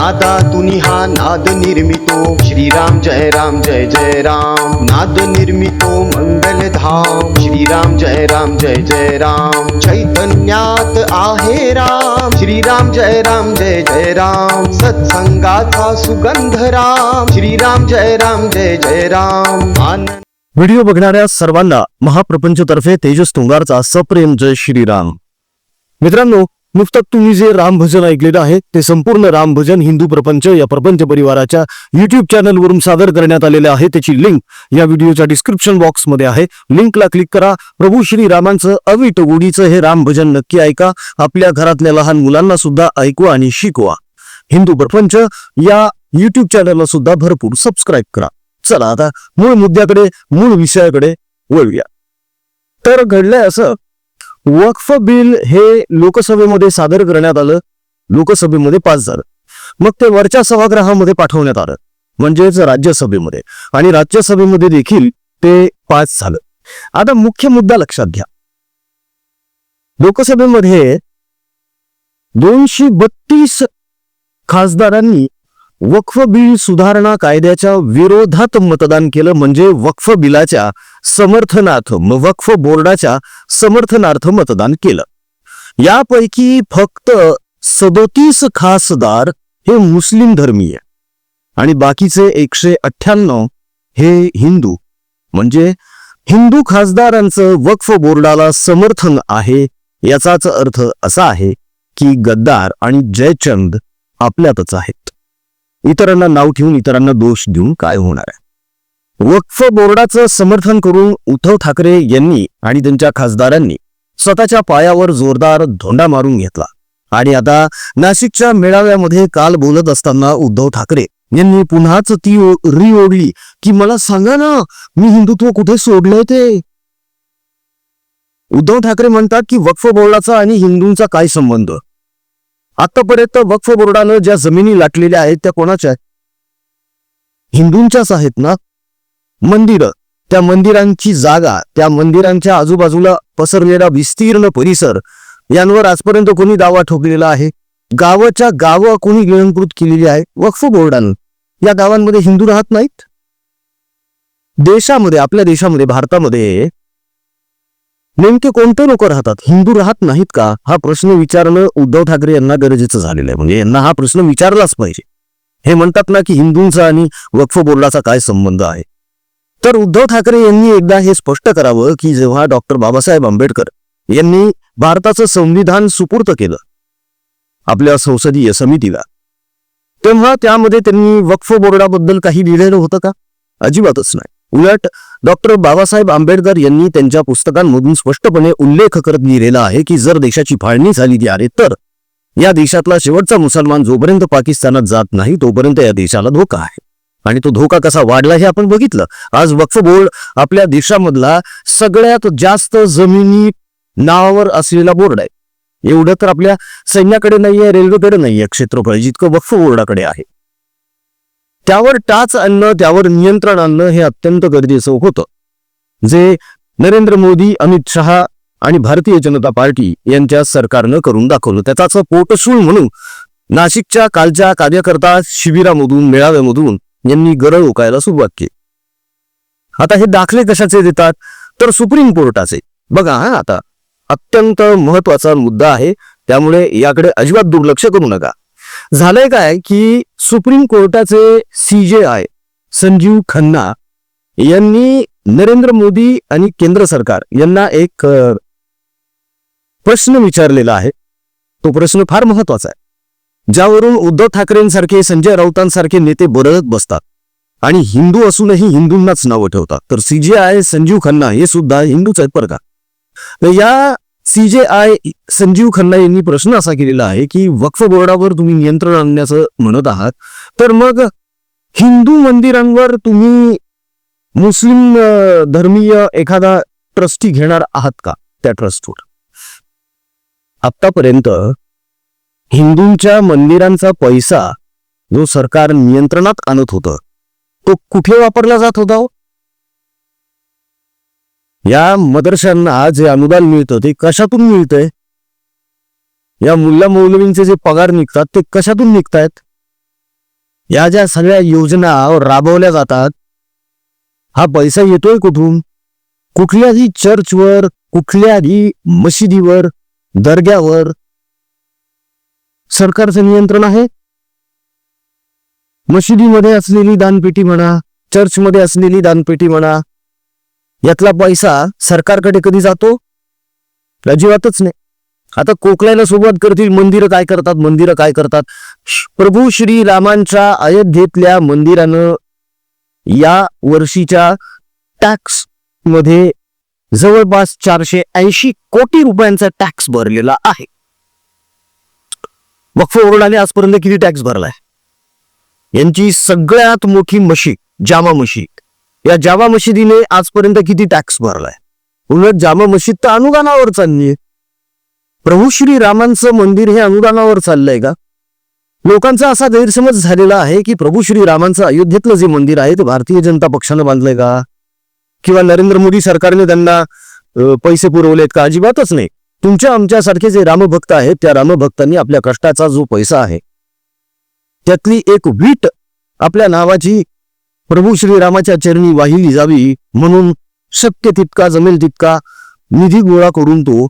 नादातुनी हा नाद निर्मितो। श्रीराम जय राम जय जय राम। नाद निर्मितो मंगलधाम श्रीराम जय राम जय जय राम। चैतन्यात आहे राम। श्रीराम जय राम जय जय राम। सत्संगाचा सुगंध राम। श्रीराम जय राम जय जय राम। व्हिडिओ बघणाऱ्या सर्वांना महाप्रपंचतर्फे तेजस तुंगारचा सप्रेम जय श्रीराम. मित्रांनो नुकतंच तुम्ही जे राम भजन ऐकलेलं आहे ते संपूर्ण राम भजन हिंदू प्रपंच या प्रपंच परिवाराच्या युट्यूब चॅनलवरून सादर करण्यात आलेले आहे. त्याची लिंक या व्हिडिओच्या डिस्क्रिप्शन बॉक्समध्ये आहे. लिंकला क्लिक करा. प्रभू श्री रामांचं अविट गोडीचं हे राम भजन नक्की ऐका. आपल्या घरातल्या लहान मुलांना सुद्धा ऐकवा आणि शिकवा. हिंदू प्रपंच या युट्यूब चॅनलला सुद्धा भरपूर सबस्क्राईब करा. चला आता मूळ मुद्द्याकडे मूळ विषयाकडे वळूया. तर घडलंय असं वक्फ बिल हे लोकसभेमध्ये सादर करण्यात आलं. लोकसभेमध्ये पास झालं. मग ते वरच्या सभागृहामध्ये पाठवण्यात आलं. म्हणजेच राज्यसभेमध्ये. आणि राज्यसभेमध्ये देखील ते पास झालं. आता मुख्य मुद्दा लक्षात घ्या. लोकसभेमध्ये दोनशे बत्तीस खासदारांनी वक्फ बिल सुधारणा कायद्याच्या विरोधात मतदान केलं म्हणजे वक्फ बिलाच्या समर्थनार्थ वक्फ बोर्डाच्या समर्थनार्थ मतदान केलं. यापैकी फक्त सदोतीस खासदार हे मुस्लिम धर्मीय आणि बाकीचे एकशे अठ्ठ्याण्णव हे हिंदू. म्हणजे हिंदू खासदारांचं वक्फ बोर्डाला समर्थन आहे याचाच अर्थ असा आहे की गद्दार आणि जयचंद आपल्यातच आहेत. इतरांना नाव ठेवून इतरांना दोष देऊन काय होणार आहे? वक्फ बोर्डाचं समर्थन करून उद्धव ठाकरे यांनी आणि त्यांच्या खासदारांनी स्वतःच्या पायावर जोरदार धोंडा मारून घेतला. आणि आता नाशिकच्या मेळाव्यामध्ये काल बोलत असताना उद्धव ठाकरे यांनी पुन्हाच ती री ओढली की मला सांगा ना मी हिंदुत्व कुठे सोडलंय ते? उद्धव ठाकरे म्हणतात की वक्फ बोर्डाचा आणि हिंदूंचा काय संबंध? आतापर्यंत वक्फ बोर्डानं ज्या जमिनी लाटलेल्या आहेत त्या कोणाच्या आहेत? हिंदूंच्याच आहेत ना? मंदिरं. त्या मंदिरांची जागा त्या मंदिरांच्या आजूबाजूला पसरलेला विस्तीर्ण परिसर यांवर आजपर्यंत कोणी दावा ठोकलेला आहे? गावाच्या गावं कोणी गिळंकृत केलेली आहे? वक्फ बोर्डानं. या गावांमध्ये हिंदू राहत नाहीत? देशामध्ये आपल्या देशामध्ये भारतामध्ये नेमके कोणते लोक राहतात? हिंदू राहत नाहीत का? हा प्रश्न विचारणं उद्धव ठाकरे यांना गरजेचं झालेलं आहे. म्हणजे यांना हा प्रश्न विचारलाच पाहिजे. हे म्हणतात ना की हिंदूंचा आणि वक्फ बोर्डाचा काय संबंध आहे? तर उद्धव ठाकरे यांनी एकदा हे स्पष्ट करावं की जेव्हा डॉक्टर बाबासाहेब आंबेडकर यांनी भारताचं संविधान सुपूर्त केलं आपल्या संसदीय समितीला तेव्हा त्यामध्ये त्यांनी वक्फ बोर्डाबद्दल काही लिहिलेलं होतं का? अजिबातच नाही. उलट डॉक्टर बाबासाहेब आंबेडकर यांनी त्यांच्या पुस्तकांमधून स्पष्टपणे उल्लेख करत लिहिलेला आहे की जर देशाची फाळणी झालेली आहे तर या देशातला शेवटचा मुसलमान जोपर्यंत पाकिस्तानात जात नाही तोपर्यंत या देशाला धोका आहे. आणि तो धोका कसा वाढला हे आपण बघितलं. आज वक्फ बोर्ड आपल्या देशामधला सगळ्यात जास्त जमिनी नावावर असलेला बोर्ड आहे. एवढं तर आपल्या सैन्याकडे नाहीये रेल्वेकडे नाहीये क्षेत्रफळ जितकं वक्फ बोर्डाकडे आहे. त्यावर टाच आणणं त्यावर नियंत्रण आणणं हे अत्यंत गरजेचं होतं. जे नरेंद्र मोदी अमित शहा आणि भारतीय जनता पार्टी यांच्या सरकारनं करून दाखवलं. त्याचाच पोटशूळ म्हणून नाशिकच्या कालच्या कार्यकर्ता शिबिरामधून मेळाव्यामधून यांनी गरळ उकायला सुरुवात केली. आता हे दाखले कशाचे देतात? तर सुप्रीम कोर्टाचे. बघा हा आता अत्यंत महत्त्वाचा मुद्दा आहे. त्यामुळे याकडे अजिबात दुर्लक्ष करू नका. झालंय काय की सुप्रीम कोर्टाचे सीजे आय संजीव खन्ना यांनी नरेंद्र मोदी आणि केंद्र सरकार यांना एक प्रश्न विचारलेला आहे. तो प्रश्न फार महत्त्वाचा आहे. ज्यावरून उद्धव ठाकरेंसारखे संजय राऊतांसारखे नेते बरळत बसतात आणि हिंदू असूनही हिंदूंनाच नावं ठेवतात. तर सीजेआय संजीव खन्ना हे सुद्धा हिंदूच आहेत बरं का. या सीजेआय संजीव खन्ना यांनी प्रश्न असा केलेला आहे की वक्फ बोर्डावर तुम्ही नियंत्रण आणण्याचं म्हणत आहात तर मग हिंदू मंदिरांवर तुम्ही मुस्लिम धर्मीय एखादा ट्रस्टी घेणार आहात का त्या ट्रस्टवर आतापर्यंत हिंदूंच्या मंदिरांचा पैसा जो सरकार नियंत्रणात आणत होतं तो कुठे वापरला जात होता हो? या मदरशांना जे अनुदान मिळतं ते कशातून मिळतंय? या मुल्ला मौलवींचे जे पगार निघतात ते कशातून निघतायत? या ज्या सगळ्या योजना राबवल्या जातात हा पैसा येतोय कुठून? कुठल्याही चर्चवर कुठल्याही मशिदीवर दर्ग्यावर सरकारचं नियंत्रण आहे? मशिदीमध्ये असलेली दानपेटी म्हणा चर्चमध्ये असलेली दानपेटी म्हणा यातला पैसा सरकारकडे कधी जातो? अजिबातच नाही. आता कोकलायला सुरुवात करतील मंदिरं काय करतात? मंदिरं काय करतात? प्रभू श्री रामांच्या अयोध्येतल्या मंदिरानं या वर्षीच्या टॅक्समध्ये जवळपास चारशे ऐंशी कोटी रुपयांचा टॅक्स भरलेला आहे. वक्फ बोर्डाने आजपर्यंत किती टॅक्स भरलाय? यांची सगळ्यात मोठी मशीद जामा मशीद या जामा मशिदीने आजपर्यंत किती टॅक्स भरलाय? उलट जामा मशीद तर अनुदानावर चाललीये. प्रभू श्री रामांचं मंदिर हे अनुदानावर चाललंय का? लोकांचा असा गैरसमज झालेला आहे की प्रभू श्री रामांचं अयोध्येतलं जे मंदिर आहे ते भारतीय जनता पक्षानं बांधलंय का? किंवा नरेंद्र मोदी सरकारने त्यांना पैसे पुरवलेत का? अजिबातच नाही. तुमच्या आमच्यासारखे जे रामभक्त आहेत त्या रामभक्तांनी आपल्या कष्टाचा जो पैसा आहे त्यातली एक वीट आपल्या नावाची प्रभू श्रीरामाच्या चरणी वाहिली जावी म्हणून शक्य तितका जमेल तितका निधी गोळा करून तो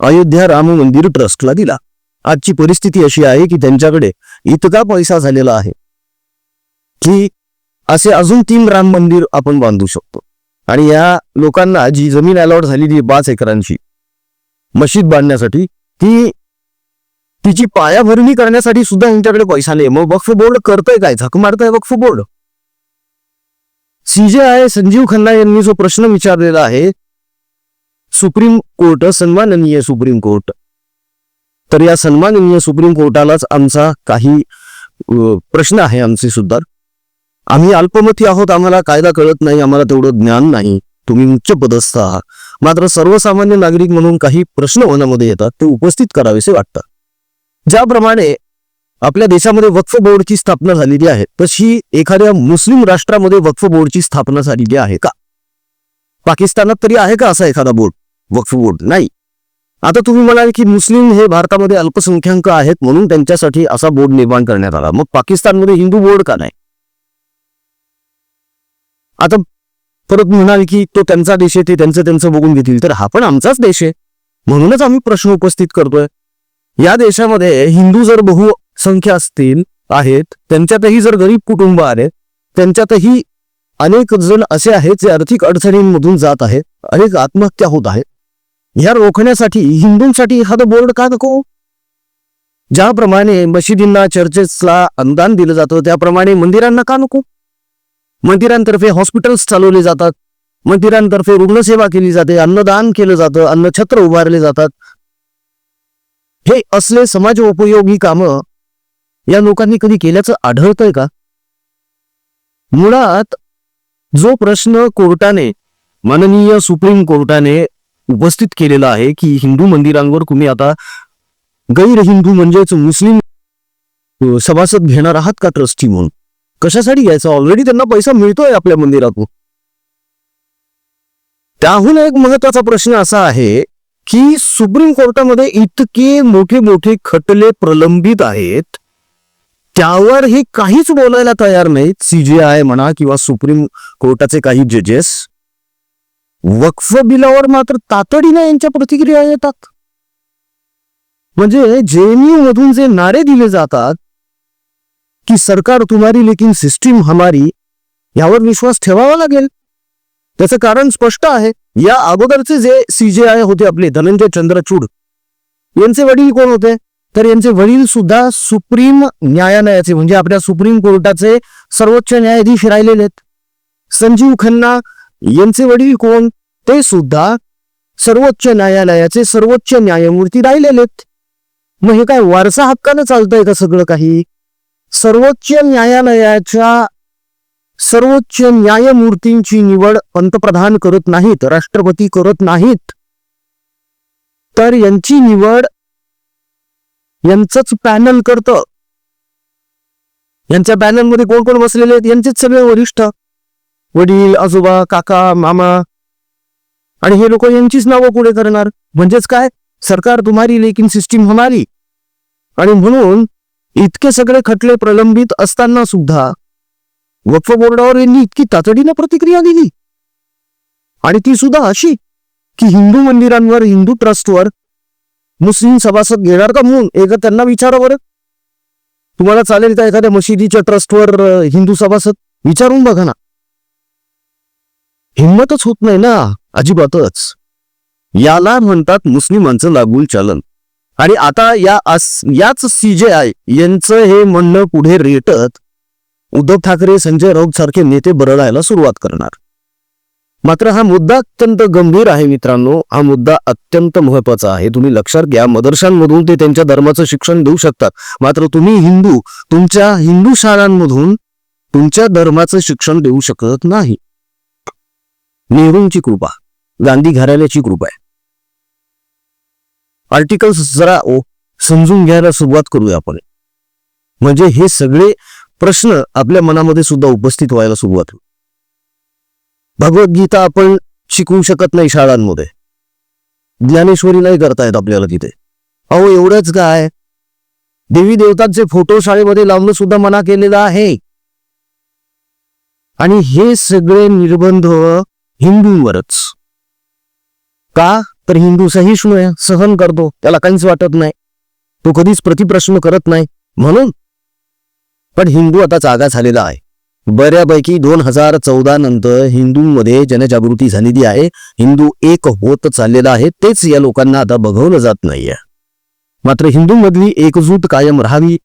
अयोध्या राम मंदिर ट्रस्टला दिला. आजची परिस्थिती अशी आहे की त्यांच्याकडे इतका पैसा झालेला आहे की असे अजून तीन राम मंदिर आपण बांधू शकतो. आणि या लोकांना जी जमीन अलॉट झालेली आहे पाच एकरांची मशीद बांधण्यासाठी ती तिची पायाभरणी करण्यासाठी सुद्धा यांच्याकडे पैसा नाही. मग वक्फ बोर्ड करतोय काय? झक मारतोय वक्फ बोर्ड? सीजेआय संजीव खन्ना यांनी जो प्रश्न विचारलेला आहे सुप्रीम कोर्ट सन्माननीय सुप्रीम कोर्ट. तर या सन्माननीय सुप्रीम कोर्टालाच आमचा काही प्रश्न आहे आमचे सुद्धा. आम्ही अल्पमती आहोत आम्हाला कायदा कळत नाही आम्हाला तेवढं ज्ञान नाही. तुम्ही उच्च पदस्थ आहात. मात्र सर्वसामान्य नागरिक म्हणून काही प्रश्न मनामध्ये येतात ते उपस्थित करावेसे वाटतात. ज्याप्रमाणे आपल्या देशामध्ये वक्फ बोर्डची स्थापना झालेली आहे. तशी एखाद्या मुस्लिम राष्ट्रामध्ये वक्फ बोर्डची स्थापना झालेली आहे का? पाकिस्तानात तरी आहे का असा एखादा बोर्ड? वक्फ बोर्ड नाही. आता तुम्ही म्हणाल की मुस्लिम हे भारतामध्ये अल्पसंख्याक आहेत म्हणून त्यांच्यासाठी असा बोर्ड निर्माण करण्यात आला. मग पाकिस्तानमध्ये हिंदू बोर्ड का नाही? आता परत म्हणाल की तो त्यांचा देश आहे ते त्यांचं त्यांचं बघून घेतील. तर हा पण आमचाच देश आहे. म्हणूनच आम्ही प्रश्न उपस्थित करतोय. या देशामध्ये हिंदू जर बहुसंख्या असतील आहेत. त्यांच्यातही जर गरीब कुटुंब आले त्यांच्यातही अनेक जण असे आहेत जे आर्थिक अडचणींमधून जात आहेत अनेक आत्महत्या होत आहेत. ह्या रोखण्यासाठी हिंदूंसाठी एखादं बोर्ड का नको? ज्याप्रमाणे मशिदींना चर्चेसला अनुदान दिलं जातं त्याप्रमाणे मंदिरांना का नको? मंदिरांतर्फे हॉस्पिटल्स चालवले जातात मंदिरांतर्फे रुग्णसेवा केली जाते अन्नदान केलं जातं अन्नछत्र उभारले जातात. हे असले समाज उपयोगी कामं या लोकांनी कधी केल्याचं आढळतंय का? मुळात जो प्रश्न कोर्टाने माननीय सुप्रीम कोर्टाने उपस्थित केलेला आहे की हिंदू मंदिरांवर तुम्ही आता गैर हिंदू म्हणजेच मुस्लिम सभासद घेणार आहात का ट्रस्टी म्हणून? कशासाठी घ्यायचा ऑलरेडी त्यांना पैसा मिळतोय आपल्या मंदिरातून. त्याहून एक महत्त्वाचा प्रश्न असा आहे की सुप्रीम कोर्टामध्ये इतके मोठे मोठे खटले प्रलंबित आहेत त्यावर हे काहीच बोलायला तयार नाहीत सीजीआय म्हणा किंवा सुप्रीम कोर्टाचे काही जजेस वक्फ बिलावर मात्र तातडीने यांच्या प्रतिक्रिया येतात. म्हणजे जेएनयू मधून जे नारे दिले जातात की सरकार तुम्हारी लेकिन सिस्टीम हमारी यावर विश्वास ठेवावा लागेल. त्याचं कारण स्पष्ट आहे. या अगोदरचे जे सीजेआय होते आपले धनंजय चंद्रचूड यांचे वडील कोण होते? तर यांचे वडील सुद्धा सुप्रीम न्यायालयाचे म्हणजे आपल्या सुप्रीम कोर्टाचे सर्वोच्च न्यायाधीश राहिलेले आहेत. संजीव खन्ना यांचे वडील कोण? ते सुद्धा सर्वोच्च न्यायालयाचे सर्वोच्च न्यायमूर्ती राहिलेले आहेत. मग हे काय वारसा हक्कानं चालतंय का सगळं काही? सर्वोच्च न्यायालयाच्या सर्वोच्च न्यायमूर्तींची निवड पंतप्रधान करत नाहीत राष्ट्रपती करत नाहीत. तर यांची निवड यांचंच पॅनल करतं. यांच्या पॅनलमध्ये कोण कोण बसलेले आहेत यांचेच सगळे वरिष्ठ. वडील आजोबा काका मामा. आणि हे लोक यांचीच नावं पुढे करणार. म्हणजेच काय? सरकार तुम्हारी लेकिन सिस्टीम हमारी. आणि म्हणून इतके सगळे खटले प्रलंबित असताना सुद्धा वक्फ बोर्डावर यांनी इतकी तातडीनं प्रतिक्रिया दिली. आणि ती सुद्धा अशी की हिंदू मंदिरांवर हिंदू ट्रस्टवर मुस्लिम सभासद घेणार का म्हणून? एकदा त्यांना विचारा बरं. तुम्हाला चालेल का एखाद्या मशिदीच्या ट्रस्टवर हिंदू सभासद? विचारून बघा ना. हिंमतच होत नाही ना अजिबातच. याला म्हणतात मुस्लिमांचं लागूल चलन. आणि आता या आस- याच सीजेआय यांचं हे म्हणणं पुढे रेटत उद्धव ठाकरे संजय राऊत सारखे नेते बरडायला सुरुवात करणार. मात्र हा मुद्दा अत्यंत गंभीर आहे मित्रांनो. हा मुद्दा अत्यंत महत्त्वाचा आहे. तुम्ही लक्षात घ्या मदरशांमधून ते त्यांच्या धर्माचं शिक्षण देऊ शकतात. मात्र तुम्ही हिंदू तुमच्या हिंदू शाळांमधून तुमच्या धर्माचं शिक्षण देऊ शकत नाही. नेहरूंची कृपा गांधी घराण्याची कृपा आहे. आर्टिकल्स जरा ओ समजून घ्यायला सुरुवात करूया आपण. म्हणजे हे सगळे प्रश्न आपल्या मनामध्ये सुद्धा उपस्थित व्हायला सुरुवात होईल. भगवद्गीता आपण शिकवू शकत नाही शाळांमध्ये. ज्ञानेश्वरी नाही करतायत आपल्याला तिथे. अहो एवढंच काय? देवी देवतांचे फोटो शाळेमध्ये लावणं सुद्धा मना केलेलं आहे. आणि हे सगळे निर्बंध हिंदूंवरच. का? तर हिंदू सहिष्णू आहे सहन करतो त्याला काहीच वाटत नाही. तो कधीच प्रतिप्रश्न करत नाही म्हणून. पण हिंदू आता जागा झालेला आहे. बऱ्यापैकी दोन हजार चौदा नंतर हिंदूंमध्ये जनजागृती झालेली आहे. हिंदू एक होत चाललेला आहे. तेच या लोकांना आता बघवलं जात नाहीये. मात्र हिंदूंमधली एकजूट कायम राहावी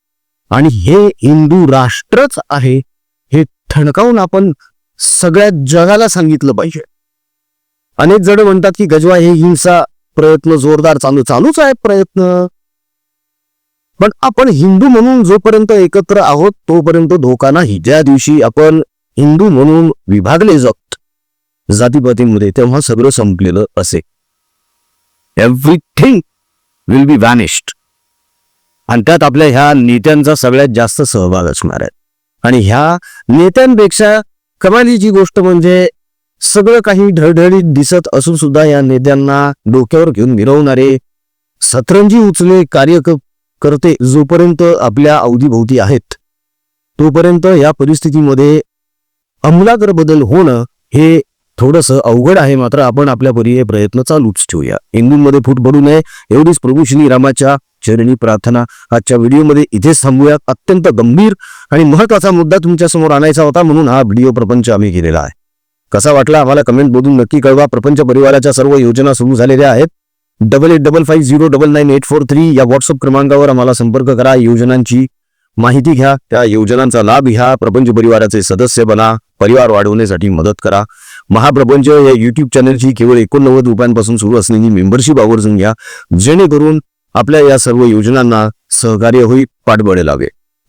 आणि हे हिंदू राष्ट्रच आहे हे ठणकावून आपण सगळ्या जगाला सांगितलं पाहिजे. अनेक जण म्हणतात की गजवा हे हिंसा प्रयत्न जोरदार चालू चालूच आहे प्रयत्न. पण आपण हिंदू म्हणून जोपर्यंत एकत्र आहोत तोपर्यंत धोका नाही. ज्या दिवशी आपण हिंदू म्हणून विभागले जात जातीपातीमध्ये तेव्हा सगळं संपलेलं असे. एव्हरीथिंग विल बी वॅनिश्ड आणि त्यात आपल्या ह्या नेत्यांचा सगळ्यात जास्त सहभाग असणार आहे. आणि ह्या नेत्यांपेक्षा कमालीची गोष्ट म्हणजे सगळं काही ढळढळीत दिसत असून सुद्धा या नेत्यांना डोक्यावर घेऊन मिरवणारे सतरंजी उचले कार्य करते जोपर्यंत आपल्या अवधीभोवती आहेत तोपर्यंत या परिस्थितीमध्ये अंमलाग्र बदल होणं हे थोडंसं अवघड आहे. मात्र आपण आपल्या परी हे प्रयत्न चालूच ठेवूया. हिंदूंमध्ये फूट पडू नये एवढीच प्रभू श्री रामाच्या चरणी प्रार्थना आजच्या व्हिडिओमध्ये इथेच थांबूया. अत्यंत गंभीर आणि महत्त्वाचा मुद्दा तुमच्यासमोर आणायचा होता म्हणून हा व्हिडिओ प्रपंच आम्ही केलेला आहे. कसा वाटला आम्हाला कमेंट बोलून नक्की कळवा. प्रपंच परिवाराच्या सर्व योजना सुरू झालेल्या आहेत. Double eight double five zero double nine eight four three या व्हॉट्सअप क्रमांकावर आम्हाला संपर्क करा. योजनांची माहिती घ्या. त्या योजनांचा लाभ घ्या. प्रपंच परिवाराचे सदस्य बना. परिवार वाढवण्यासाठी मदत करा. महाप्रपंच या युट्यूब चॅनलची केवळ एकोणनव्वद रुपयांपासून सुरू असलेली मेंबरशिप आवर्जून घ्या. जेणेकरून आपल्या या सर्व योजनांना सहकार्य होईल पाठबळे लावे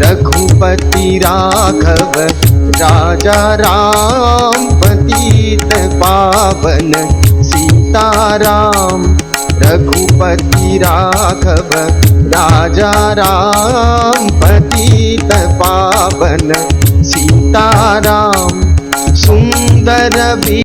रघुपति राघव राजा राम पतित पावन सीताराम रघुपति राघव राजा राम पतित पावन सीताराम सुंदर भी